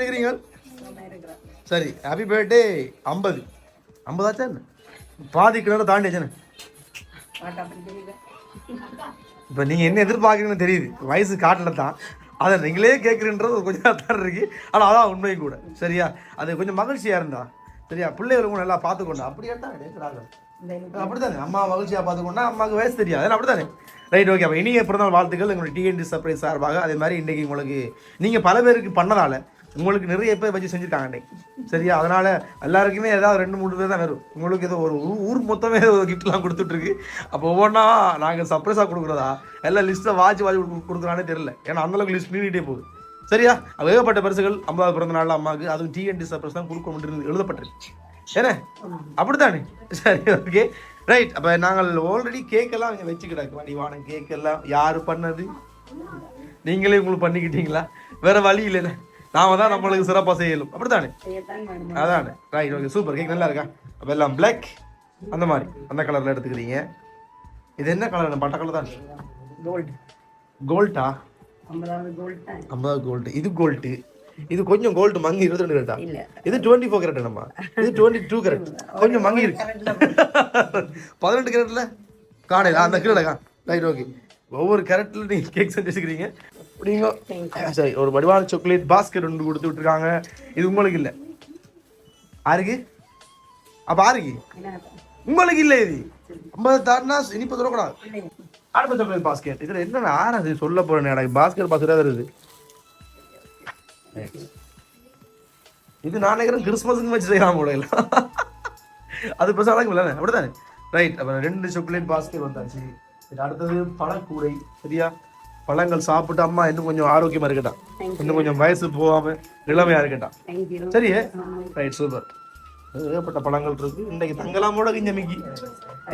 எப்படி இருக்கிறீங்க சரி ஹாப்பி பர்த்டே ஐம்பது. ஐம்பதாச்சா என்ன? பாதி கிலோ தாண்டி வச்சேன்னு இப்போ நீங்கள் என்ன எதிர்பார்க்குறீங்கன்னு தெரியுது. வயசு காட்டில் தான். அதை நீங்களே கேட்குறீன்றது கொஞ்சம் தான் இருக்கு. ஆனால் அதான் உண்மையும் கூட. சரியா? அது கொஞ்சம் மகிழ்ச்சியாக இருந்தா? சரியா? பிள்ளைகளுக்கும் நல்லா பார்த்துக்கொண்டா? அப்படியே தான் அப்படித்தானே? அம்மா மகிழ்ச்சியாக பார்த்துக்கோன்னா அம்மாவுக்கு வயசு தெரியாது. அப்படித்தானே? ரைட் ஓகே அப்போ இனிய பிறந்தநாள் வாழ்த்துக்கள். எங்களுடைய டிஎன்டி சர்ப்ரைஸ் சார்பாக அதே மாதிரி இன்றைக்கி உங்களுக்கு நீங்கள் பல பேருக்கு பண்ணதால உங்களுக்கு நிறைய பேர் வச்சு செஞ்சுருக்காங்க சரியா? அதனால் எல்லாருக்குமே ஏதாவது ரெண்டு மூணு பேர் தான் வரும் உங்களுக்கு ஏதோ ஒரு ஊர் மொத்தமே ஒரு கிஃப்ட்லாம் கொடுத்துட்ருக்கு. அப்போ ஒவ்வொன்றா நாங்கள் சர்ப்ரைஸாக கொடுக்குறதா? எல்லாம் லிஸ்ட்டை வாட்சி வாட்சி கொடுக்குறானே தெரியல. ஏன்னா அந்தளவுக்கு லிஸ்ட் நீட்டே போகுது. சரியா? வேகப்பட்ட பரிசுகள் ஐம்பதாவது பிறந்த நாளில் அம்மாவுக்கு. அதுவும் டிஎன்டி சர்ப்ரைஸ் தான் கொடுக்க முடியும் எழுதப்பட்டிருச்சு ஏன்னா அப்படித்தானே? சரி ஓகே ரைட் அப்போ நாங்கள் ஆல்ரெடி கேக்கெல்லாம் இங்கே வச்சு கிடக்கு வடிவான கேக்கெல்லாம் யார் பண்ணது? நீங்களே உங்களுக்கு பண்ணிக்கிட்டீங்களா? வேற வழி இல்லைல்ல நாம தான் நம்மளுக்கு சிறப்பாக செய்யலும். அப்படித்தானே? அதானே. ரைட் ஓகே சூப்பர் கேக் நல்லா இருக்கா? அப்போ எல்லாம் பிளாக் அந்த மாதிரி. அந்த கலரில் எடுத்துக்கிறீங்க. இது என்ன கலர் பட்ட கலர் தான்? கோல்டு கோல்டா ஐம்பதாவது கோல்டு இது கோல்டு இது கொஞ்சம் கோல்டு மங்கி இருபத்தி ரெண்டு கேரட்டா இது டுவெண்ட்டி ஃபோர் கேரட் நம்ம இது டுவெண்ட்டி டூ கேரட் கொஞ்சம் மங்கி இருக்கு. பதினெட்டு கேரட்ல காணையில அந்த கீழே கா ரைட் ஓகே ஒவ்வொரு கேரட்ல நீங்க கேக் செஞ்சு வச்சுக்கிறீங்க. சரி ஒரு வடிவான சாக்லேட் பாஸ்கெட் ஒன்று கொடுத்து விட்டுருக்காங்க. இது உங்களுக்கு இல்லை. ஆருக்கு அப்ப ஆருக்கு உங்களுக்கு இல்லை இது. ஐம்பது தாண்டினா இனிப்பு சொல்லக்கூடாது அடுத்த சாக்லேட் பாஸ்கெட் இதுல என்ன ஆறாது சொல்ல போறேன் எனக்கு பாஸ்கெட் பாஸ்கெட் வருது இது நான் நினைக்கிறேன் கிறிஸ்மஸுக்கு வச்சு செய்யலாம் போல இல்ல. அது பெருசாக இல்லை அப்படிதானே ரைட் அப்புறம் ரெண்டு சாக்லேட் பாஸ்கெட் வந்தாச்சு. அடுத்தது பழக்கூடை. சரியா? பழங்கள் சாப்பிட்டு அம்மா இன்னும் கொஞ்சம் ஆரோக்கியமா இருக்கட்டான் இன்னும் கொஞ்சம் வயசு போகாம இளமையா இருக்கட்டான் தேங்க்யூ சரியே ரைட் சூப்பர் ஏகப்பட்ட பழங்கள் இருக்கு. இன்னைக்கு தங்கலாமோட கிஞ்ச மிக்கி.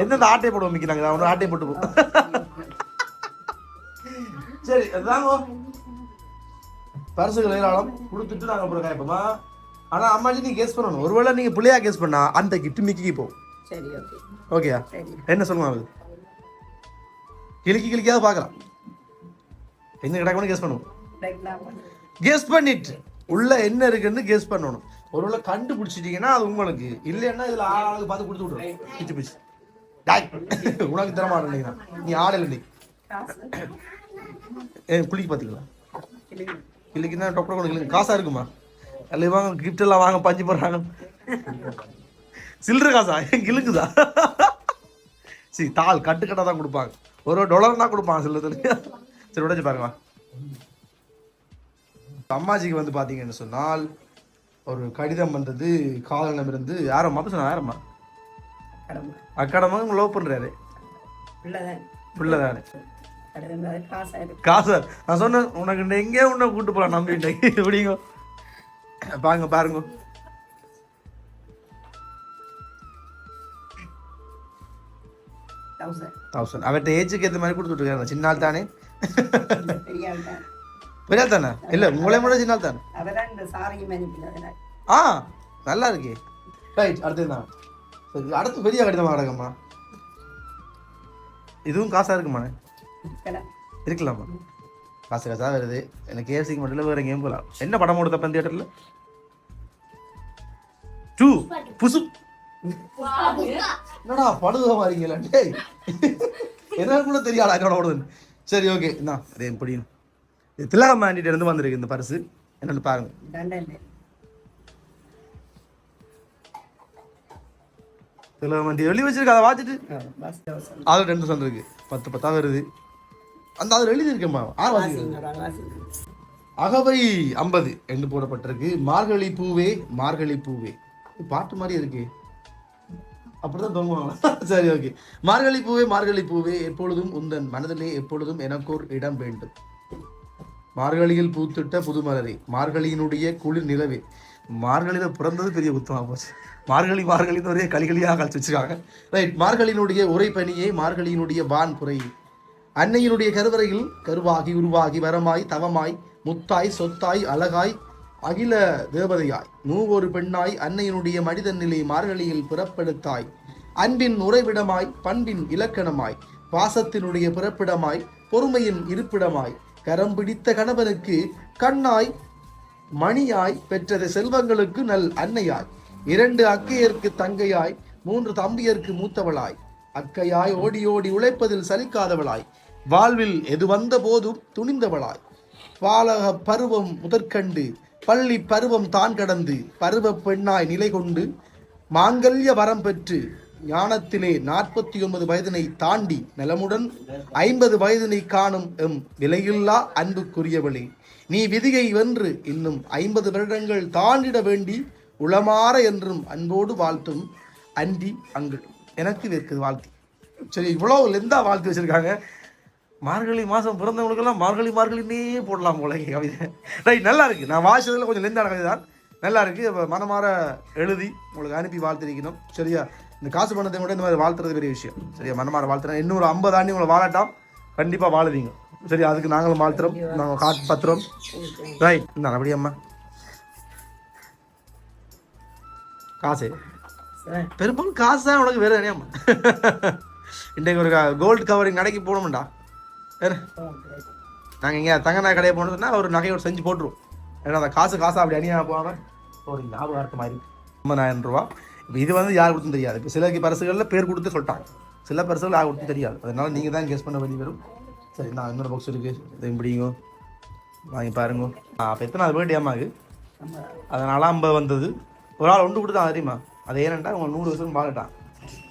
எந்தெந்த ஆட்டை போடுவோம் மிக்கி? நாங்கள் அவனோட ஆட்டை போட்டு போ சரி அதுதாங்க பரிசுகள் ஏராளம். கொடுத்துட்டு நாங்கள் அப்புறம் கேட்போமா ஆனால் அம்மாஜி நீங்க கெஸ் பண்ணணும். ஒருவேளை நீங்க பிள்ளையா கெஸ் பண்ணா அந்த கிட்டு மிக்கிக்கு போகும் சரி ஓகே ஓகேயா என்ன சொல்லுங்க அது கிளிக்கி கிளிக்காத பார்க்கலாம். எங்க கிடக்கணும் கெஸ் பண்ணுவோம் கெஸ் பண்ணிட்டு. உள்ள என்ன இருக்குன்னு கெஸ் பண்ணணும். ஒருவேளை கண்டுபிடிச்சிட்டீங்கன்னா அது உங்களுக்கு. இல்லைன்னா இதுல ஆள் ஆளுக்கு பார்த்து கொடுத்து விட்ருவோம் பிச்சு பிச்சு. டாய் உனக்கு தர மாட்டேன் நீ ஆடல நீ காசு? ஏ குளிக்கு பார்த்தீங்களா இல்லைங்க. கிளிக்குன்னா டொப்பர் கொண்டு கிளிக்கு காசா இருக்குமா? அல்ல வாங்க கிஃப்ட் எல்லாம் வாங்க பஞ்சு போடுறாங்க. சில்லற காசா? கிளுக்குதா சரி தாள் கட்டுக்கட்டா தான் கொடுப்பாங்க. ஒரு டாலர்னா கொடுப்பாங்க சில்லத்துல சரி உடைச்சு பாருங்க. அம்மாஜிக்கு வந்து பாத்தீங்கன்னு சொன்னால் ஒரு கடிதம் வந்தது காதலிடம் இருந்து யாரோ மத்த சொன்னா யாரம்மா? கடமை அக்கடமா லவ் பண்றாரு. பிள்ளைதான். பிள்ளைதானே. கடமை காசா இருக்கு காசு? நான் சொன்னேன் உனக்கு எங்கேயோ உன்னை கூட்டு போகலாம் நம்பிட்டு எப்படிங்க? பாருங்க பாருங்க. தௌசண்ட் அவர்கிட்ட ஏஜுக்கு ஏற்ற மாதிரி கொடுத்துட்ருக்காங்க சின்ன ஆள் தானே? பெரிய ஆள் தான் இல்லை உங்களை கூட சின்ன ஆள் தானே ஆ நல்லா இருக்கே. ரைட் அடுத்தது தான் அடுத்து பெரிய கடிதமாக கிடக்கும்மா இதுவும் காசாக இருக்குமாண்ணே? இருக்கலாமா? காசு காசாக வருது. எனக்கு கேஎஃப்சிக்கு மட்டும் இல்லை வேறு எங்கேயும் போகலாம் என்ன படம் ஓடுத பந்து தியேட்டரில் டூ புசு. என்னடா படுக மாறீங்களா? டேய். என்ன கூட தெரியாதா என்னோட ஓடுதுன்னு சரி ஓகே என்ன அது இது திலகம் ஆண்டிட்ட இருந்து வந்திருக்கு இந்த பரிசு. என்னன்னு பாருங்க. திலகம் ஆண்டி எழுதி வச்சிருக்கு. அதை வாச்சிட்டு அதில் ரெண்டு சொல் இருக்கு. பத்து பத்தா வருது. அந்த அதில் எழுதி இருக்கேம்மா ஆறு வாசிக்கிறேன் அகவை ஐம்பது என்று போடப்பட்டிருக்கு. மார்கழி பூவே மார்கழி பூவே. பாட்டு மாதிரி இருக்கு. அப்படிதான் தோங்குவாங்களா சரி ஓகே. மார்கழி பூவே மார்கழி பூவே எப்பொழுதும் உந்தன் மனதிலே எப்பொழுதும் எனக்கோர் இடம் வேண்டும். மார்கழியில் பூத்திட்ட புதுமலரே மார்கழியினுடைய குளிர் நிலவே. மார்கழியில பிறந்தது பெரிய குத்தமா போச்சு. மார்கழி மார்கழின்னு ஒரே களிகளியாக கழிச்சு வச்சிருக்காங்க. ரைட் மார்கழியினுடைய உரை பனியே மார்கழியினுடைய வான் புரை. அன்னையினுடைய கருவறையில் கருவாகி உருவாகி வரமாய் தவமாய் முத்தாய் சொத்தாய் அழகாய் அகில தேவதையாய் நூவொரு பெண்ணாய் அன்னையினுடைய மனிதனிலே மார்கழியில் பிறப்பெடுத்தாய். அன்பின் உறைவிடமாய் பண்பின் இலக்கணமாய் பாசத்தினுடைய பிறப்பிடமாய் பொறுமையின் இருப்பிடமாய் கரம் பிடித்த கணவனுக்கு கண்ணாய் மணியாய் பெற்றது செல்வங்களுக்கு நல் அன்னையாய் இரண்டு அக்கையருக்கு தங்கையாய் மூன்று தம்பியருக்கு மூத்தவளாய் அக்கையாய் ஓடி ஓடி உழைப்பதில் சலிக்காதவளாய் வாழ்வில் எது வந்த போதும் துணிந்தவளாய். பாலக பருவம் முதற்கண்டு பள்ளி பருவம் தான் கடந்து பருவ பெண்ணாய் நிலை கொண்டு மாங்கல்ய வரம் பெற்று ஞானத்திலே நாற்பத்தி ஒன்பது வயதினை தாண்டி நலமுடன் ஐம்பது வயதினை காணும் எம் விலையில்லா அன்புக்குரியவளே. நீ விதியை வென்று இன்னும் ஐம்பது வருடங்கள் தாண்டிட வேண்டி உளமாற என்றும் அன்போடு வாழ்த்தும் அன்றி அங்கு எனக்கு இருக்குது வாழ்த்து. சரி இவ்வளோ லெந்தா வாழ்த்து வச்சிருக்காங்க. மார்கழி மாதம் பிறந்தவங்களுக்கெல்லாம் மார்கழி மார்கழினே போடலாம் போல கவிதை. ரைட் நல்லா இருக்கு. நான் வாசிச்சதுல கொஞ்சம் லெந்தான கவிதை தான். நல்லா இருக்கு. அப்ப மனமாற எழுதி உங்களுக்கு அனுப்பி வாழ்த்திருக்கணும். சரியா? இந்த காசு பணத்தை விட இந்த மாதிரி வாழ்த்துறது பெரிய விஷயம். சரியா? மனமாற வாழ்த்துறேன். இன்னொரு ஐம்பது ஆண்டு உங்களை வாழட்டாம். கண்டிப்பாக வாழுவீங்க. சரி அதுக்கு நாங்களும் வாழ்த்துறோம். நாங்கள் காட்டு பத்திரம் ரைட் இந்த அப்படியம்மா காசு. சார். பெரும்பாலும் காசு தான் உனக்கு வேறு தெரியாம இன்றைக்கு ஒரு கோல்டு கவரிங் கடைக்கு போகணும்டா. நாங்கள் இங்கே தங்க நகை கடையை போனதுன்னா ஒரு நகையோட செஞ்சு போட்டுருவோம். ஏன்னா அந்த காசு காசு அப்படி அணியாக போகாமல் ஒரு ஞாபகார்த்தம் மாதிரி ஐம்பதாயிரம் ரூபா. இப்போ இது வந்து யார் கொடுத்தும் தெரியாது. இப்போ சில பரிசுகளில் பேர் கொடுத்து சொல்லிட்டாங்க. சில பரிசுகள் யார் கொடுத்தும் தெரியாது. அதனால நீங்கள் தான் கெஸ் பண்ண வேண்டி வரும். சரி நான் இன்னொரு பாக்ஸ் இருக்குது இது இப்படிங்க வாங்கி பாருங்க. அப்போ எத்தனை பர்த்டே அம்மாவுக்கு நம்ம அதனால ஐம்பது வந்தது. ஒரு ஆள் ஒன்று கொடுத்தா தெரியுமா? அது ஏனண்டா உங்க நூறு வருஷம் பார்க்கட்டான்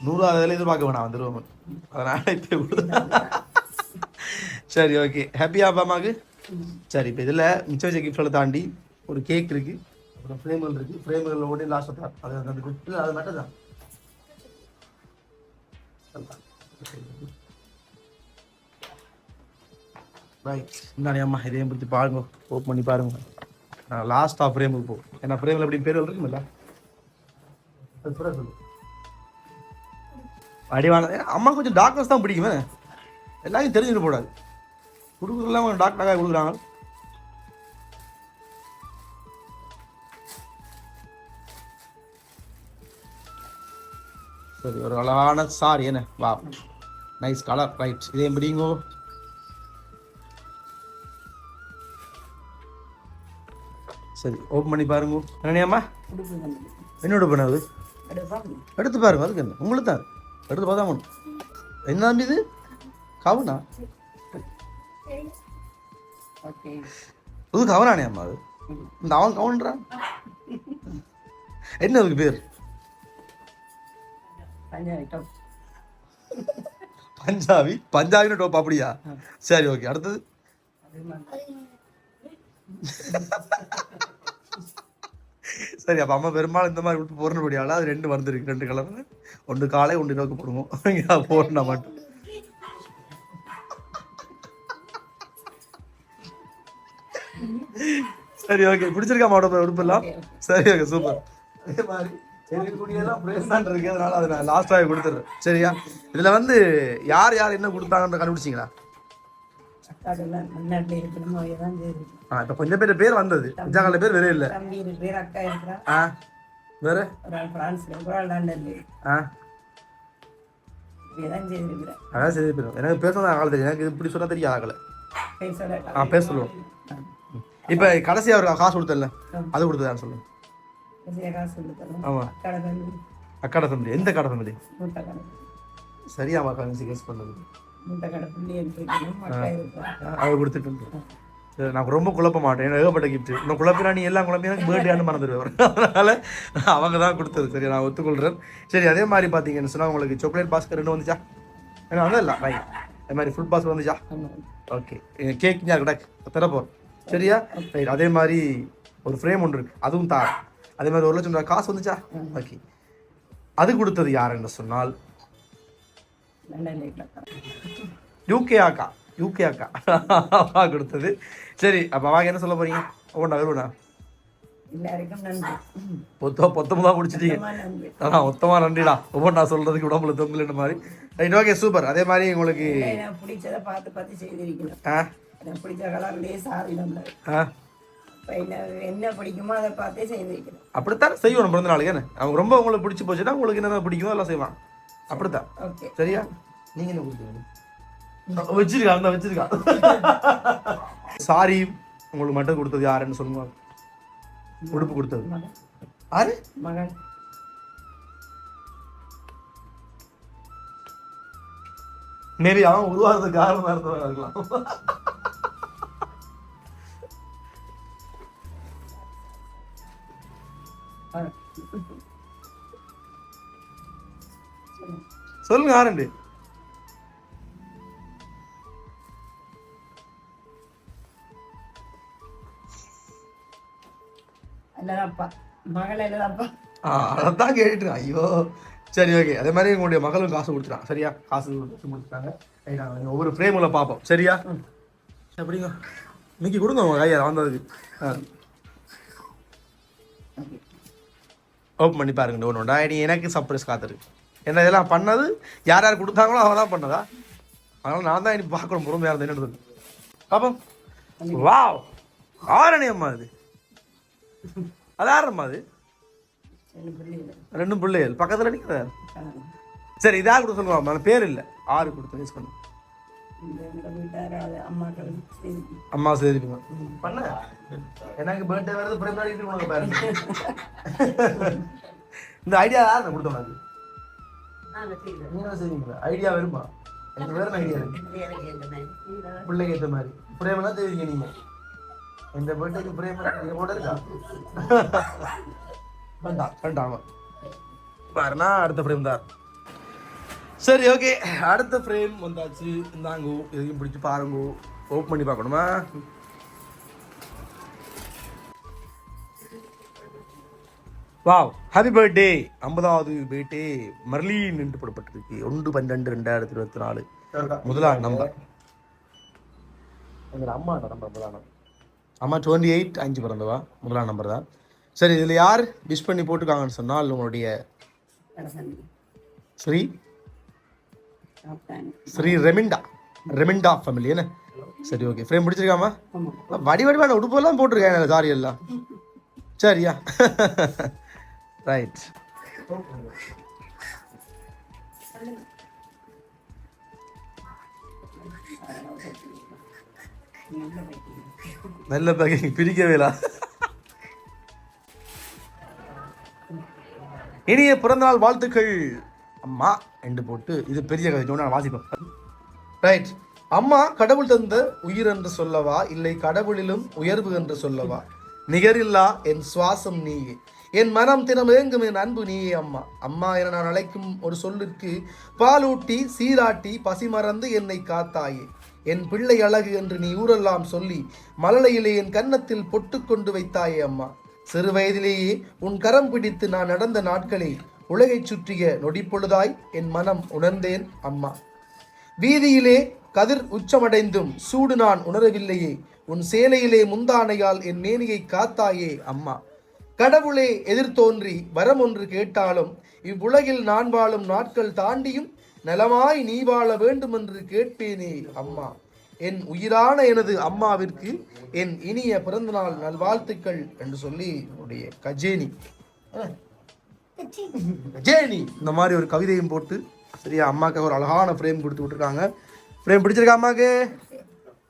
நூறு அதில் எதிர்பார்க்க வேணாம் வந்துருவோம் அதனால இப்போ கொடுத்தா சரி ஓகே ஹாப்பியா அப்பாமாக்கு சரி இப்போ இதில் மிச்சம் வச்ச கிஃப்ட்களை தாண்டி ஒரு கேக் இருக்கு. அப்புறம் ஃப்ரேம்கள் இருக்கு. ஃப்ரேம்களில் ஓடி லாஸ்ட் தான் அது அந்த gift அது மட்டும் தான். ரைட் இந்தாடி அம்மா இதையும் பிடிச்சி பாருங்க. ஓப்பன் பண்ணி பாருங்க. நான் லாஸ்ட்டாக ஃப்ரேமுக்கு போ ஏன்னா ஃப்ரேமில் எப்படி பேர் இருக்குமில்ல அது பிறகு சொல்லு. அடிவான அம்மா கொஞ்சம் டாக்டர்ஸ் தான் பிடிக்குமே. எல்லாத்தையும் தெரிஞ்சுட்டு போடாது. கொடுக்குறதுலாம் கொஞ்சம் டாக்டராக கொடுக்குறாங்க. சரி ஒரு அழகான சாரி என்ன? வா. நைஸ் கலர் ரைட் இதே முடியுங்கோ சரி ஓப்பன் பண்ணி பாருங்க. என்னையம்மா என்னோட பண்ணாது? எடுத்து பாருங்க அதுக்கு என்ன? உங்களுக்கு தான். எடுத்து பார்த்தா ஒன்று என்ன தம்பி இது? கவுனா? ஓகே இது கவனானே அம்மா அது. இந்த அவன் கவுன்றான் என்ன அதுக்கு பேர்? பஞ்சாபி? பஞ்சாபின்னு டோப் அப்படியா? சரி ஓகே அடுத்தது? சரி அப்போ அம்மா பெரும்பாலும் இந்த மாதிரி விட்டு போறபடியால அது ரெண்டு வந்துருக்கு. ரெண்டு கலர் ஒன்று காலை ஒன்று நோக்கு போடுவோம். போடணா மட்டும். சரி ஓகே பிடிச்சிருக்கா மாவட்ட உடுப்பெல்லாம் சரி ஓகே சூப்பர் அதே மாதிரி இருக்கு. அதனால அதை நான் லாஸ்ட்டாக கொடுத்துட்றேன். சரியா? இதில் வந்து யார் யார் என்ன கொடுத்தாங்கன்ற கண்டுபிடிச்சிங்களா? ஆ இப்போ கொஞ்சம் பேர் பேர் வந்தது. அஞ்சாங்கல பேர் வேற இல்லை. பேர் அக்கா இருக்கிறா ஆ வேற? ஆ. அதான் சரி எனக்கு பேச ஆகல. தெரியும் எனக்கு இப்படி சொன்னா தெரியாது ஆகல. பேச சொல்லுவோம். இப்போ கடைசியாக ஒரு காசு கொடுத்தல அது காசு கொடுத்தரும் ஆமாம் அக்காட ஃபேமிலி எந்த கடை ஃபேமிலி சரியா கரன்சி கேஸ் பண்ணது மூட்டை கடை பிள்ளை இருக்கணும் அக்கா இருக்கிறா அவ கொடுத்துட்டு நான் ரொம்ப குழப்ப மாட்டேன். ஏகப்பட்ட கிஃப்ட் இன்னும் குழப்பினா நீ எல்லாம் எனக்கு பேர்டேன்னு மறந்துடுவார் அதனால அவங்க தான் கொடுத்தது. சரி நான் ஒத்துக்கொள்கிறேன் சரி அதே மாதிரி பார்த்தீங்கன்னு சொன்னால் உங்களுக்கு சாக்லேட் பாஸ்கர் ரெண்டு வந்துச்சா? ஏன்னா வந்து இல்லை. ரைட் அதே மாதிரி ஃபுல் பாஸ்கர் வந்துச்சா? ஓகே கேக் ஞாபகம் கிடக்கு தரப்போம் சரியா? ரைட் அதே மாதிரி ஒரு ஃப்ரேம் ஒன்று இருக்கு. அதுவும் தா அதே மாதிரி ஒரு லட்சம் ரூபாய் காசு வந்துச்சா? ஓகே அது கொடுத்தது யார் என்று சொன்னால் யூகே அக்கா யூகே அக்கா அவா கொடுத்தது. சரி அப்போ அவங்க என்ன சொல்ல போறீங்க? ஒவ்வொன்றா வருவண்ணா பொத்த பொத்தமாக பிடிச்சிட்டீங்க நன்றி. அதான் மொத்தமாக நன்றிடா. ஒவ்வொன்றா சொல்றதுக்கு உடம்புல தொங்கலுன்ற மாதிரி. ரைட் ஓகே சூப்பர் அதே மாதிரி உங்களுக்கு எனக்கு பிடிச்சதை பார்த்து பார்த்து செய்திருக்கிறேன் ஆ? பிடிச்ச கலர்லேயே சாரி நம்ம ஆ. இப்போ என்ன என்ன பிடிக்குமோ அதை பார்த்தே செய்திருக்கிறேன் அப்படித்தான் செய்வோம் பிறந்த நாளுக்கு. என்ன? அவங்க ரொம்ப உங்களுக்கு பிடிச்சி போச்சுன்னா உங்களுக்கு என்னென்ன பிடிக்குமோ எல்லாம் செய்வான் அப்படித்தான். ஓகே. சரியா? நீங்க என்ன கொடுத்தீங்க? வச்சிருக்கா அந்த வச்சிருக்கா சாரி உங்களுக்கு மட்டும் கொடுத்தது யாருன்னு சொல்லுங்க. உடுப்பு கொடுத்தது. ஆறு மகள் மேபி அவன் உருவாகிறதுக்கு காரணமா இருந்தவன் இருக்கலாம். சொல்லுங்க ஆரண்டு அதான் கேட்டுட்டு ஐயோ. சரி ஓகே அதே மாதிரி உங்களுடைய மகளும் காசு கொடுத்துட்டான் சரியா? காசு கொடுத்து கொடுத்துட்டாங்க ஒவ்வொரு ஃப்ரேமில் பார்ப்போம். சரியா? அப்படிங்க இன்னைக்கு கொடுங்க உங்க கையை வந்ததுக்கு. ஓப்பன் பண்ணி பாருங்க ஒன்று ஒன்றா நீ எனக்கு சர்ப்ரைஸ் காத்துருக்கு. என்ன இதெல்லாம் பண்ணது யார் யார் கொடுத்தாங்களோ தான் பண்ணதா? அதனால நான் தான் இனி பார்க்கணும் பொறுமையாக இருந்தேன் என்னது பாப்போம் வாவ் ஆரணி அம்மா இது. அது ஆரம்மா அது? ரெண்டும் பிள்ளைகள். பக்கத்தில் நிற்கிற சரி இதா கொடுத்து சொல்லுவாங்க? பேர் இல்லை. ஆறு கொடுத்து யூஸ் பண்ணு. அம்மா செய்திருப்பீங்க பண்ண. எனக்கு பர்த்டே வருது பிறந்தாடி உனக்கு பாருங்க இந்த ஐடியா யார் கொடுத்த உனக்கு? செய்வீங்களா ஐடியா வருமா எனக்கு வேற ஐடியா இருக்கு. பிள்ளைக்கு ஏற்ற மாதிரி. பிரேமெல்லாம் தெரிவிங்க நீங்க. இந்த பர்த்டேக்கு பிரேம் நீங்க போட இருக்கா? வேண்டாம் வேண்டாம். பாருனா அடுத்த பிரேம் தான். சரி ஓகே அடுத்த ஃப்ரேம் வந்தாச்சு. இந்தாங்கோ இதையும் பிடிச்சி பாருங்கோ. ஓப்பன் பண்ணி பார்க்கணுமா? வாவ் ஹாப்பி பர்த்டே ஐம்பதாவது பர்த்டே மர்லீன் என்று போடப்பட்டிருக்கு. ஒன்று பன்னெண்டு ரெண்டாயிரத்தி இருபத்தி நாலு. முதலாம் நம்பர் எங்கள் அம்மா நம்பர் முதலாம் நம்பர் அம்மா டுவெண்ட்டி எயிட் அஞ்சு பிறந்தவா? முதலாம் நம்பர் தான். சரி இதில் யார் விஷ் பண்ணி போட்டிருக்காங்கன்னு சொன்னால் உங்களுடைய. ஸ்ரீ ஸ்ரீ ரெமிண்டா. ரெமிண்டா ஃபேமிலி என்ன? சரி ஓகே ஃப்ரேம் பிடிச்சிருக்காமா வடி வடிவான உடுப்பெல்லாம் போட்டிருக்கேன் சாரி எல்லாம். சரியா? ரைட் நல்ல பேக்கிங் பிரிக்கவேலா இனிய பிறந்தநாள் வாழ்த்துக்கள். அம்மா என்று போட்டு இது பெரிய கதை நான் வாசிப்பேன். ரைட் அம்மா கடவுள் தந்த உயிர் என்று சொல்லவா? இல்லை கடவுளிலும் உயர்வு என்று சொல்லவா? நிகரில்லா என் சுவாசம் நீயே. என் மனம் தினம் ஏங்கும் என் அன்பு நீயே அம்மா. அம்மா என நான் அழைக்கும் ஒரு சொல்லிற்கு பாலூட்டி சீராட்டி பசி மறந்து என்னை காத்தாயே. என் பிள்ளை அழகு என்று நீ ஊரெல்லாம் சொல்லி மலலையிலே என் கன்னத்தில் பொட்டு கொண்டு வைத்தாயே அம்மா. சிறு வயதிலேயே உன் கரம் பிடித்து நான் நடந்த நாட்களில் உலகைச் சுற்றிய நொடிப்பொழுதாய் என் மனம் உணர்ந்தேன் அம்மா. வீதியிலே கதிர் உச்சமடைந்தும் சூடு நான் உணரவில்லையே. உன் சேலையிலே முந்தானையால் என் மேனியை காத்தாயே அம்மா. கடவுளே எதிர்த்தோன்றி வரம் ஒன்று கேட்டாலும் இவ்வுலகில் நான் வாழும் நாட்கள் தாண்டியும் நலமாய் நீ வாழ வேண்டுமென்று கேட்பேனே அம்மா. என் உயிரான எனது அம்மாவிற்கு என் இனிய பிறந்தநாள் நல்வாழ்த்துக்கள் என்று சொல்லி என்னுடைய கஜேனி. கஜேனி இந்த மாதிரி ஒரு கவிதையும் போட்டு சரியா அம்மாக்கு ஒரு அழகான ஃப்ரேம் கொடுத்து விட்டுருக்காங்க. ஃப்ரேம் பிடிச்சிருக்கா அம்மாக்கு?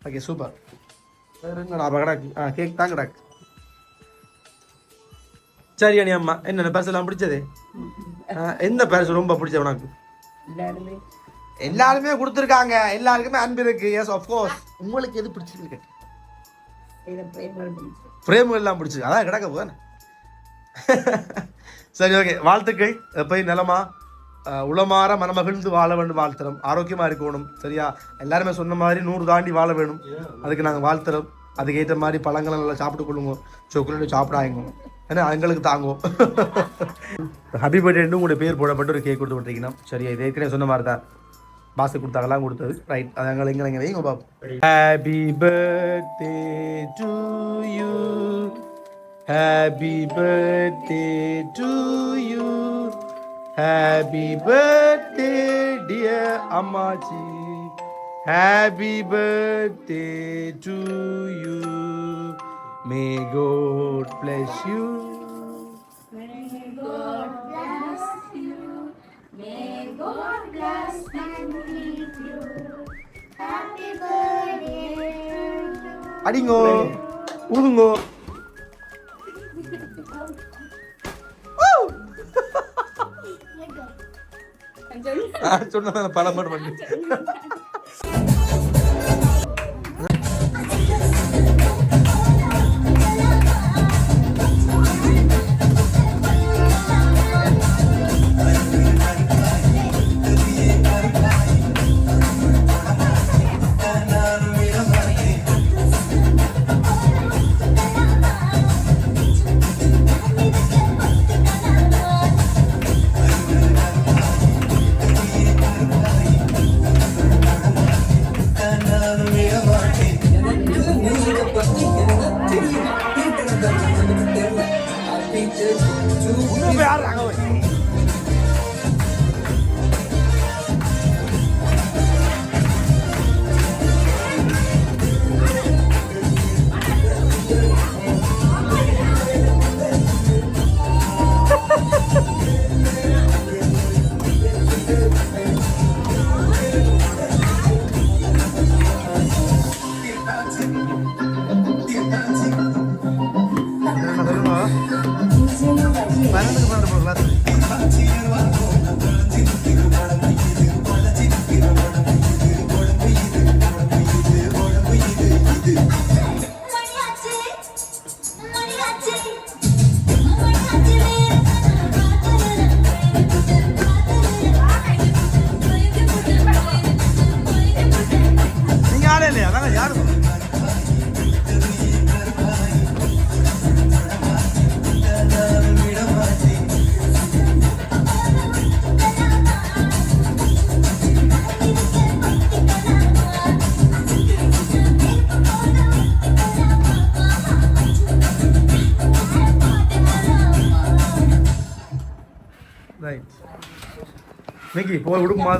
ஓகே சூப்பர் வேற என்னடா கிடாக்கு. ஆ கேக் தான் கிடாக்கு. சரி அண்ணி அம்மா என்னென்ன பரிசு எல்லாம் பிடிச்சது? எந்த பரிசு ரொம்ப பிடிச்ச உனக்கு? எல்லாருமே. கொடுத்துருக்காங்க. எல்லாருக்குமே அன்பு இருக்கு. எஸ் கோர்ஸ் உங்களுக்கு எது பிடிச்சிருக்கு? ஃப்ரேம் எல்லாம் பிடிச்சிருக்கு. அதான் கிடக்க போதானே சரி ஓகே வாழ்த்துக்கள். போய் நிலமா உளமாற மனமகிழ்ந்து வாழ வேண்டும் வாழ்த்துறோம் ஆரோக்கியமாக இருக்கணும் சரியா? எல்லாருமே சொன்ன மாதிரி நூறு தாண்டி வாழ வேணும். அதுக்கு நாங்கள் வாழ்த்துறோம். அதுக்கேற்ற மாதிரி பழங்களை நல்லா சாப்பிட்டு கொள்ளுங்க. சாக்லேட் சாப்பிடாங்க ஏன்னா எங்களுக்கு தாங்குவோம் ஹாப்பி பர்த்டேன்னு உங்களுடைய பேர் போடப்பட்டு ஒரு கேக் கொடுத்து விட்டுருக்கீங்கன்னா சரியா? இது ஏற்கனவே சொன்ன மாதிரி தான். பாசு கொடுத்தாங்கலாம் கொடுத்தது. ரைட் அது எங்களை எங்களை எங்களை வைங்க பாப்போம் happy birthday to you Happy birthday to you. Happy birthday, dear Amaji. Happy birthday to you. May God bless you. May God bless you. May God bless and keep you. Happy birthday. Adingo, Ulungo. சொன்னதான் பல மாடு பண்ணி. Right Mickey போய் விடுமா